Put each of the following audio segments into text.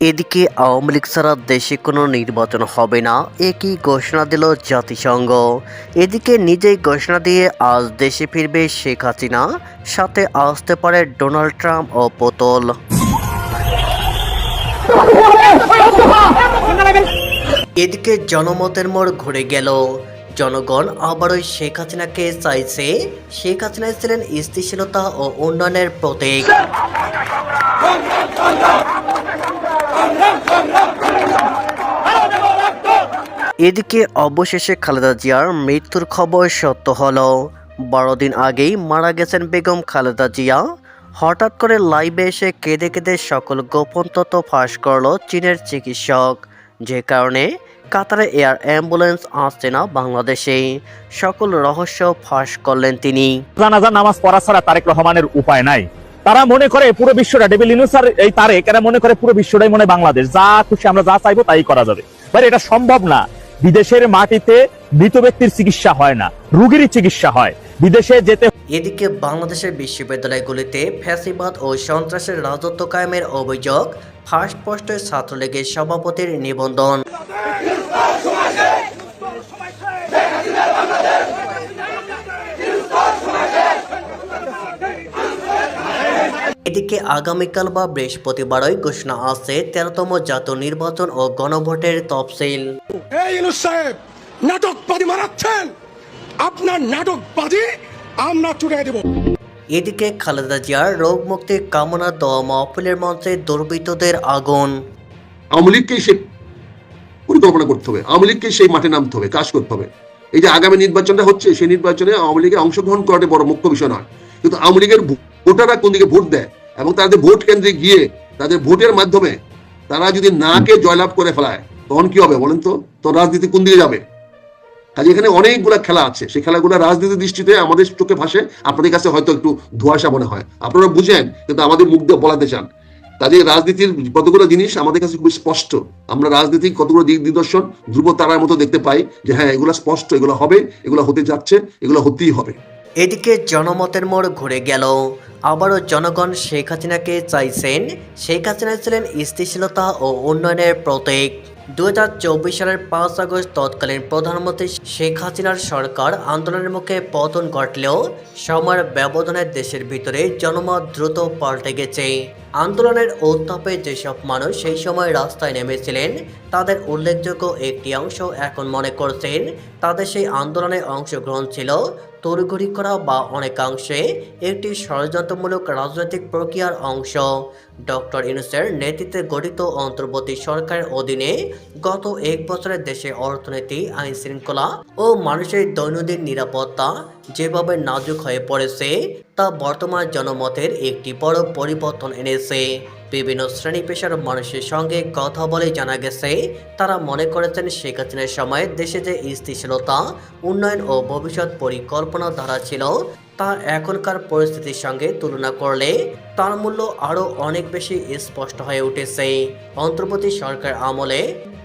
এদিকে আওয়ামী লীগ ছাড়া দেশে কোনো নির্বাচন হবে না, একই ঘোষণা দিল জাতিসংঘ। এদিকে নিজেই ঘোষণা দিয়ে আজ দেশে ফিরবে শেখ হাসিনা, সাথে আসতে পারে ডোনাল্ড ট্রাম্প ও পোতল এদিকে জনমতের মোড় ঘুরে গেল। জনগণ আবারও শেখ হাসিনাকে চাইছে। শেখ হাসিনা ছিলেন স্থিতিশীলতা ও উন্নয়নের প্রতীক। এদিকে অবশেষে খালেদা জিয়ার মৃত্যুর খবর সত্য হলো। বারো দিন আগেই মারা গেছেন বেগম খালেদা জিয়া। হঠাৎ করে লাইভে এসে কেঁদে কেঁদে সকল গোপন তথ্য ফাঁস করল চীনের চিকিৎসক। যে কারণে কাতারে এয়ার অ্যাম্বুলেন্স আসছে না বাংলাদেশে। সকল রহস্য ফাঁস করলেন তিনি। জানাজা নামাজ পড়া ছাড়া তারেক রহমানের উপায় নাই। তারা মনে করে পুরো বিশ্বটা ডেভিল ইনুসার এই তারেক, এরা মনে করে পুরো বিশ্বটাই মনে বাংলাদেশ। যা খুশি আমরা যা চাইব তাই করা যাবে। ভাই এটা সম্ভব না। বিদেশের মাটিতে মৃত ব্যক্তির চিকিৎসা হয় না, রুগীরই চিকিৎসা হয়। বিদেশে যেতে এদিকে বাংলাদেশের বিশ্ববিদ্যালয়গুলিতে ফ্যাসিবাদ ও সন্ত্রাসের রাজত্ব কায়েমের অভিযোগ, ফার্স্ট পোস্টের ছাত্রলীগের সভাপতির নিবন্ধন। এদিকে আগামীকাল বা বৃহস্পতিবারই ঘোষণা আছে তেরোতম জাতীয় নির্বাচন ও গণভোটের তফসিল। সাহেব নাটকবাজি মারাচ্ছেন। আপনার নাটকবাজি আমরা চুড়াই দেব। এদিকে খালেদা জিয়ার রোগ মুক্তির কামনা দেওয়া মহফিলের মঞ্চে দুর্বৃত্তদের আগুন। আওয়ামী লীগকেই সে পরিকল্পনা করতে হবে আওয়ামী লীগকে সেই মাঠে নামতে হবে কাজ করতে হবে। এই যে আগামী নির্বাচনটা হচ্ছে সেই নির্বাচনে আওয়ামী লীগের অংশগ্রহণ করাটা বড় মুখ্য বিষয় নয়। কিন্তু আওয়ামী লীগের ভোটাররা কোন দিকে ভোট দেয়? এবং তাদের ভোট কেন্দ্রে গিয়ে তাদের ভোটের মাধ্যমে তারা যদি নাকে জয়লাভ করে ফেলায়, তখন কি হবে বলেন তো? তো রাজনীতি কোন দিকে যাবে? কাজে এখানে অনেকগুলা খেলা আছে। সেই খেলাগুলো রাজনীতির দৃষ্টিতে আমাদের চোখে ভাসে, আপনাদের কাছে হয়তো একটু ধোঁয়াশা মনে হয়। আপনারা বুঝেন, কিন্তু আমাদের মুখ দিয়ে বলাতে চান। কাজে রাজনীতির কতগুলো জিনিস আমাদের কাছে খুবই স্পষ্ট। আমরা রাজনীতির কতগুলো দিক নিদর্শন ধ্রুব তারার মতো দেখতে পাই যে হ্যাঁ এগুলো স্পষ্ট, এগুলো হবে, এগুলো হতে যাচ্ছে, এগুলো হতেই হবে। এদিকে জনমতের মোড় ঘুরে গেল। আবারও জনগণ শেখ হাসিনাকে চাইছেন। শেখ হাসিনা ছিলেন স্থিতিশীলতা ও উন্নয়নের প্রতীক। দু হাজার চব্বিশ সালের পাঁচ আগস্ট তৎকালীন প্রধানমন্ত্রী শেখ হাসিনার সরকার আন্দোলনের মুখে পতন ঘটলেও সময়ের ব্যবধানে দেশের ভিতরে জনমত দ্রুত পাল্টে গেছে। আন্দোলনের উত্তাপে যেসব মানুষ সেই সময় রাস্তায় নেমেছিলেন, তাদের উল্লেখযোগ্য একটি অংশ এখন মনে করছেন, তাদের সেই আন্দোলনে অংশগ্রহণ ছিল তড়িঘড়ি করা বা অনেকাংশে একটি ষড়যন্ত্রমূলক রাজনৈতিক প্রক্রিয়ার অংশ। ডক্টর ইউনুসের নেতৃত্বে গঠিত অন্তর্বর্তী সরকারের অধীনে গত এক বছরের দেশে অর্থনীতি আইন শৃঙ্খলা ও মানুষের দৈনন্দিন নিরাপত্তা যেভাবে নাজুক হয়ে পড়েছে, তা বর্তমান জনমতের একটি বড় পরিবর্তন এনেছে। বিভিন্ন শ্রেণি পেশার মানুষের সঙ্গে কথা বলে জানা গেছে, তারা মনে করেছেন শেখ হাসিনার সময় দেশে যে স্থিতিশীলতা, উন্নয়ন ও ভবিষ্যৎ পরিকল্পনা ধারা ছিল, তা এখনকার পরিস্থিতির সঙ্গে তুলনা করলে তার মূল্য আরও অনেক বেশি স্পষ্ট হয়ে উঠেছে। অন্তর্বর্তী সরকার আমলে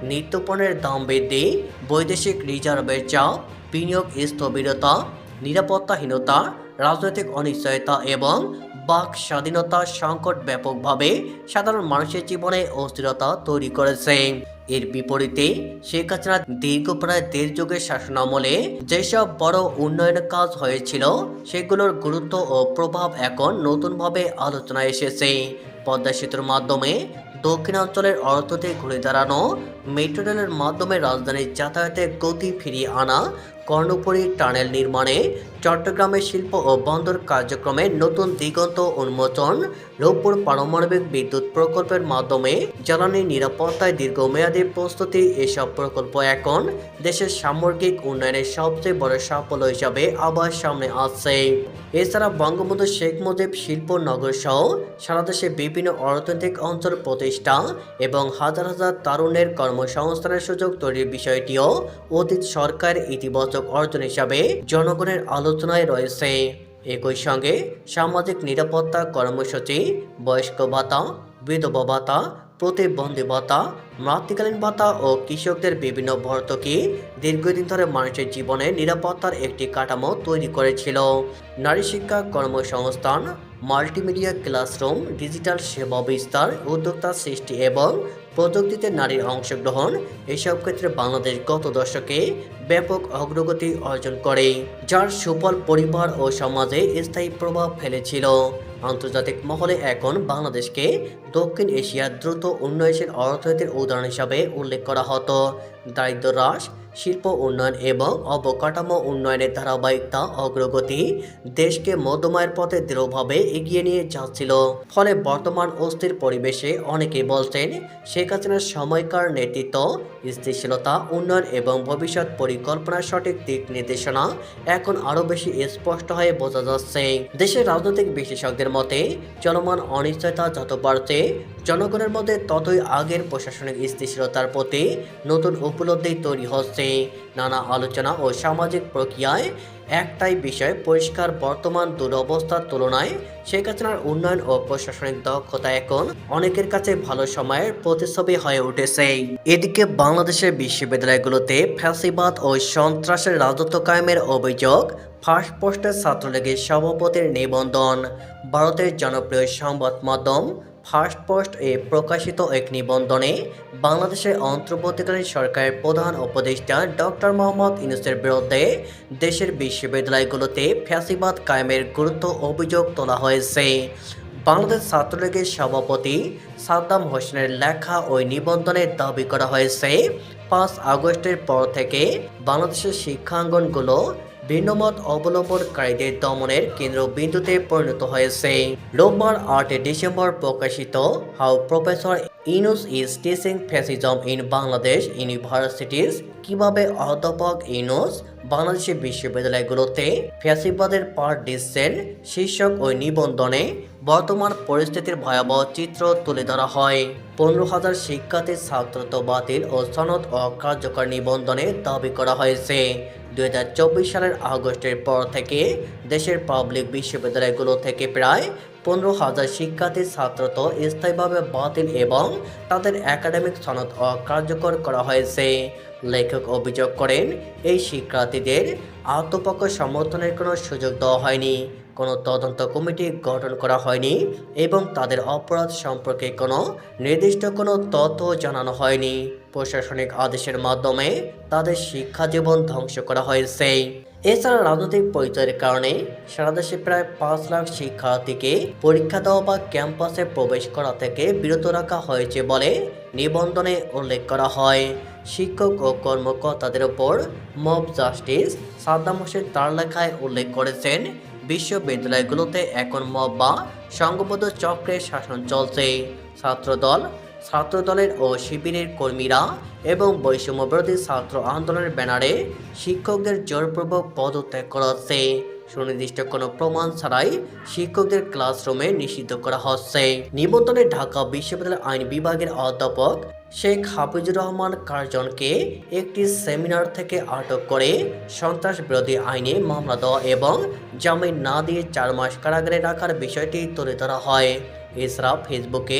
নিত্যপণের দাম বৃদ্ধি, বৈদেশিক রিজার্ভের চাপ, বিনিয়োগ স্থবিরতা, নিরাপত্তাহীনতা, রাজনৈতিক অনিশ্চয়তা এবং বাক স্বাধীনতার সংকট ব্যাপকভাবে সাধারণ মানুষের জীবনে অস্থিরতা তৈরি করেছে। এর বিপরীতে শেখ হাসিনা দীর্ঘ প্রায় দেড় যুগের শাসনামলে যেসব বড় উন্নয়নের কাজ হয়েছিল, সেগুলোর গুরুত্ব ও প্রভাব এখন নতুনভাবে আলোচনায় এসেছে। পদ্মা সেতুর মাধ্যমে দক্ষিণাঞ্চলের অর্থতে ঘুরে দাঁড়ানো মেট্রো রেলের মাধ্যমে রাজধানীর যাতায়াতে গতি ফিরিয়ে আনা কর্ণপুরী টানেল নির্মাণে চট্টগ্রামের শিল্প ও বন্দর কার্যক্রমে নতুন দিগন্ত উন্মোচন, রূপপুর পারমাণবিক বিদ্যুৎ প্রকল্পের মাধ্যমে জ্বালানি নিরাপত্তায় দীর্ঘমেয়াদী প্রস্তুতি, এসব প্রকল্প এখন দেশের সামগ্রিক উন্নয়নের সবচেয়ে বড় সাফল্য হিসাবে আবার সামনে আসছে। এছাড়া বঙ্গবন্ধু শেখ মুজিব শিল্প নগর সহ সারা দেশে বিভিন্ন অর্থনৈতিক অঞ্চল প্রতিষ্ঠা এবং হাজার হাজার তরুণের কর্মসংস্থানের সুযোগ তৈরির বিষয়টিও অতীত সরকার ইতিবাচক অর্জন হিসাবে জনগণের আলোচনায় রয়েছে। একই সঙ্গে সামাজিক নিরাপত্তা কর্মসূচি, বয়স্ক ভাতা, বিধবা ভাতা, প্রতিবন্ধী ভাতা, মাতৃকালীন ভাতা ও কৃষকদের বিভিন্ন ভর্তুকি দীর্ঘদিন ধরে মানুষের জীবনে নিরাপত্তার একটি কাঠামো তৈরি করেছিল। নারী শিক্ষা কর্মসংস্থান, মাল্টিমিডিয়া ক্লাসরুম, ডিজিটাল সেবা বিস্তার, উদ্যোক্তা সৃষ্টি এবং প্রযুক্তিতে নারীর অংশগ্রহণ, এসব ক্ষেত্রে বাংলাদেশ গত দশকে ব্যাপক অগ্রগতি অর্জন করে, যার সুফল পরিবার ও সমাজে স্থায়ী প্রভাব ফেলেছিল। আন্তর্জাতিক মহলে এখন বাংলাদেশকে দক্ষিণ এশিয়ার দ্রুত উন্নয়নশীল অর্থনীতির উদাহরণ হিসাবে উল্লেখ করা হতো। দারিদ্র হ্রাস শিল্প উন্নয়ন এবং অবকাঠামো উন্নয়নের ধারাবাহিকতা, অগ্রগতি দেশকে মধ্যমায়ের পথে দৃঢ়ভাবে এগিয়ে নিয়ে যাচ্ছিল। ফলে বর্তমান অস্থির পরিবেশে অনেকেই বলছেন, শেখ হাসিনার সময়কার নেতৃত্ব, স্থিতিশীলতা, উন্নয়ন এবং ভবিষ্যৎ পরিকল্পনার সঠিক দিক নির্দেশনা এখন আরও বেশি স্পষ্ট হয়ে বোঝা যাচ্ছে। দেশের রাজনৈতিক বিশেষজ্ঞদের মতে, চলমান অনিশ্চয়তা যত বাড়ছে, জনগণের মধ্যে ততই আগের প্রশাসনিক স্থিতিশীলতার প্রতি নতুন উপলব্ধি তৈরি হচ্ছে। নানা আলোচনা ও সামাজিক প্রক্রিয়ায় একটাই বিষয়, পরিষ্কার বর্তমান দুরবস্থার তুলনায় শেখ হাসিনার উন্নয়ন ও প্রশাসনিক দক্ষতা এখন অনেকের কাছে ভালো সময়ের প্রতিচ্ছবি হয়ে উঠেছে। এদিকে বাংলাদেশের বিশ্ববিদ্যালয়গুলোতে ফ্যাসিবাদ ও সন্ত্রাসের রাজত্ব কায়েমের অভিযোগ, ফার্স্ট পোস্টের ছাত্রলীগের সভাপতির নিবন্ধন, ভারতের জনপ্রিয় সংবাদ মাধ্যম ফার্স্ট পোস্ট এ প্রকাশিত এক নিবন্ধনে বাংলাদেশের অন্তর্বর্তীকালীন সরকারের প্রধান উপদেষ্টা ডক্টর মোহাম্মদ ইউনুসের বিরুদ্ধে দেশের বিশ্ববিদ্যালয়গুলোতে ফ্যাসিবাদ কায়েমের গুরুত্ব অভিযোগ তোলা হয়েছে। বাংলাদেশ ছাত্রলীগের সভাপতি সাদ্দাম হোসেনের লেখা ওই নিবন্ধনে দাবি করা হয়েছে, পাঁচ আগস্টের পর থেকে বাংলাদেশের শিক্ষাঙ্গনগুলো ভিন্নমত অবলম্বনকারীদের দমনের কেন্দ্রবিন্দুতে পরিণত হয়েছে। রোববার আট ডিসেম্বর প্রকাশিত how professor Yunus is teaching fascism in Bangladesh universities কীভাবে অধ্যাপক ইনুস বাংলাদেশের বিশ্ববিদ্যালয়গুলোতে ফ্যাসিবাদের পাঠ দিচ্ছেন শীর্ষক ওই নিবন্ধনে বর্তমান পরিস্থিতির ভয়াবহ চিত্র তুলে ধরা হয়। পনেরো হাজার শিক্ষার্থীর ছাত্রত্ব বাতিল ও সনদ অকার্যকর নিবন্ধনে দাবি করা হয়েছে। দুই হাজার চব্বিশ সালের আগস্টের পর থেকে দেশের পাবলিক বিশ্ববিদ্যালয়গুলো থেকে প্রায় পনেরো হাজার শিক্ষার্থী ছাত্রত্ব স্থায়ীভাবে বাতিল এবং তাদের একাডেমিক সনদ অকার্যকর করা হয়েছে। লেখক অভিযোগ করেন, এই শিক্ষার্থীদের আত্মপক্ষ সমর্থনের কোনো সুযোগ দেওয়া হয়নি। কোনো তদন্ত কমিটি গঠন করা হয়নি এবং তাদের অপরাধ সম্পর্কে কোনো নির্দিষ্ট কোনো তথ্য জানানো হয়নি। প্রশাসনিক আদেশের মাধ্যমে তাদের শিক্ষা জীবন ধ্বংস করা হয়েছে। এছাড়া রাজনৈতিক পরিচয়ের কারণে সারা দেশে প্রায় পাঁচ লাখ শিক্ষার্থীকে পরীক্ষা দেওয়া বা ক্যাম্পাসে প্রবেশ করা থেকে বিরত রাখা হয়েছে বলে নিবন্ধনে উল্লেখ করা হয়। শিক্ষক ও কর্মকর্তাদের ওপর মব জাস্টিস সাদ্দাম হোসেন তার লেখায় উল্লেখ করেছেন, বিশ্ববিদ্যালয়গুলোতে এখন মব বা সংঘবদ্ধ চক্রের শাসন চলছে। ছাত্রদল, ছাত্রদলের ও শিবিরের কর্মীরা এবং বৈষম্যবিরোধী ছাত্র আন্দোলনের ব্যানারে শিক্ষকদের জোরপূর্বক পদত্যাগ করাচ্ছে সুনির্দিষ্ট কোনো প্রমাণ ছাড়াই শিক্ষকদের ক্লাসরুমে নিষিদ্ধ করা হচ্ছে। নিবন্ধনে ঢাকা বিশ্ববিদ্যালয় আইন বিভাগের অধ্যাপক শেখ হাফিজুর রহমান কার্জনকে একটি সেমিনার থেকে আটক করে সন্ত্রাস বিরোধী আইনে মামলা দেওয়া এবং জামিন না দিয়ে চার মাস কারাগারে রাখার বিষয়টি তুলে ধরা হয়। এছাড়া ফেসবুকে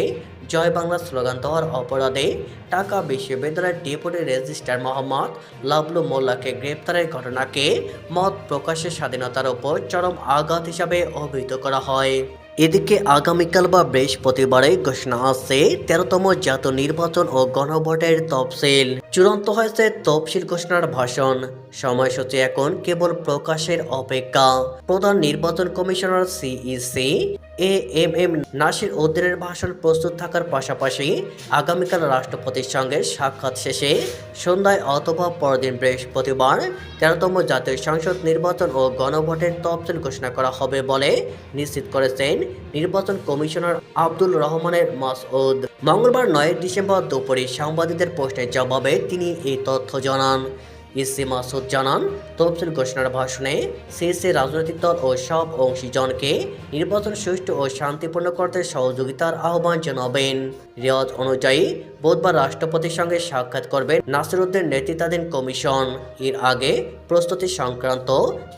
জয় বাংলা স্লোগান দেওয়ার অপরাধে ঢাকা বিশ্ববিদ্যালয়ের ডেপুটি রেজিস্ট্রার মোহাম্মদ লাবলু মোল্লাকে গ্রেপ্তারের ঘটনাকে মত প্রকাশের স্বাধীনতার ওপর চরম আঘাত হিসাবে অভিহিত করা হয়। এদিকে আগামীকাল বা বৃহস্পতিবারে ঘোষণা আসছে তেরোতম জাতীয় নির্বাচন ও গণভোটের তফসিল। চূড়ান্ত হয়েছে তফসিল ঘোষণার ভাষণ। সময়সূচি এখন কেবল প্রকাশের অপেক্ষা। প্রধান নির্বাচন commissioner CEC A M M Nasir উদ্দিনের ভাষণ প্রস্তুত থাকার পাশাপাশি আগামীকাল রাষ্ট্রপতির সঙ্গে সাক্ষাৎ শেষে সন্ধ্যায় অথবা পরদিন বৃহস্পতিবার তেরোতম জাতীয় সংসদ নির্বাচন ও গণভোটের তফসিল ঘোষণা করা হবে বলে নিশ্চিত করেছেন নির্বাচন কমিশনার আব্দুল রহমানের মাসউদ। মঙ্গলবার নয় ডিসেম্বর দুপুরে সাংবাদিকদের প্রশ্নের জবাবে তিনি এই তথ্য জানান। ইসি মাসুদ জানান, তফসিল ঘোষণার ভাষণে সিএসি রাজনৈতিক দল ও সব অংশীজনকে নির্বাচন সুষ্ঠু ও শান্তিপূর্ণ করতে সহযোগিতার আহ্বান জানাবেন। রেওয়াজ অনুযায়ী, বুধবার রাষ্ট্রপতির সঙ্গে সাক্ষাৎ করবে নাসিরুদ্দিন নেতৃত্বাধীন কমিশন। এর আগে প্রস্তুতি সংক্রান্ত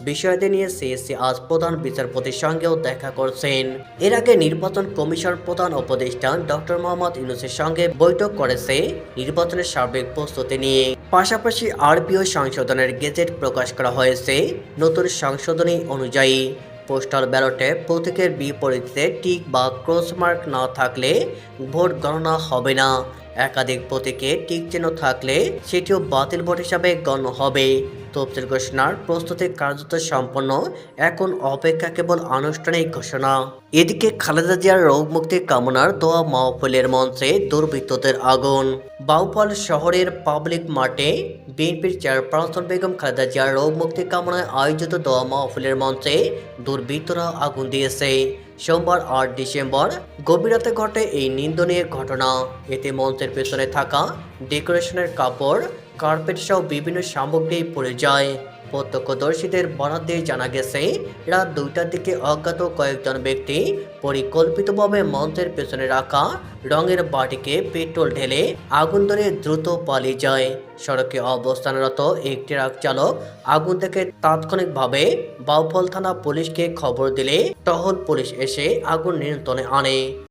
বিষয়াদি নিয়ে সিএসসি আজ প্রধান বিচারপতির সঙ্গেও দেখা করছেন। এর আগে নির্বাচন কমিশন প্রধান উপদেষ্টা ডক্টর মোহাম্মদ ইউনুসের সঙ্গে বৈঠক করেছে নির্বাচনের সার্বিক প্রস্তুতি নিয়ে। পাশাপাশি আরপিও সংশোধনের গেজেট প্রকাশ করা হয়েছে। নতুন সংশোধনী অনুযায়ী, পোস্টাল ব্যালটে প্রতীকের বিপরীতে টিক বা ক্রস মার্ক না থাকলে ভোট গণনা হবে না। একাধিক প্রতীকে টিক চিহ্ন থাকলে সেটিও বাতিল ভোট হিসাবে গণ্য হবে। তফসিল ঘোষণার প্রস্তুতি কার্যত সম্পন্ন, এখন অপেক্ষা কেবল আনুষ্ঠানিক ঘোষণা। এদিকে খালেদা জিয়ার রোগ মুক্তি কামনার দোয়া মাহফিলের মঞ্চে দুর্বৃত্তদের আগুন। বাউফল শহরের পাবলিক মাঠে বিএনপির চেয়ারপারসন বেগম খালেদা জিয়ার রোগ মুক্তি কামনায় আয়োজিত দোয়া মাহফিলের মঞ্চে দুর্বৃত্তরা আগুন দিয়েছে। সোমবার আট ডিসেম্বর গভীর রাতে ঘটে এই নিন্দনীয় ঘটনা। এতে মঞ্চের পেছনে থাকা ডেকোরেশনের কাপড় কার্পেট সহ বিভিন্ন সামগ্রী পড়ে যায়। প্রত্যক্ষদর্শীদের বরাদ দিয়ে জানা গেছে, রাত দুইটার দিকে অজ্ঞাত কয়েকজন ব্যক্তি পরিকল্পিতভাবে মঞ্চের পেছনে রাখা রঙের বাটিকে পেট্রোল ঢেলে আগুন ধরে দ্রুত পালিয়ে যায়। সড়কে অবস্থানরত এক ট্রাক চালক আগুন থেকে তাৎক্ষণিকভাবে বাউফল থানা পুলিশকে খবর দিলে টহল পুলিশ এসে আগুন নিয়ন্ত্রণে আনে।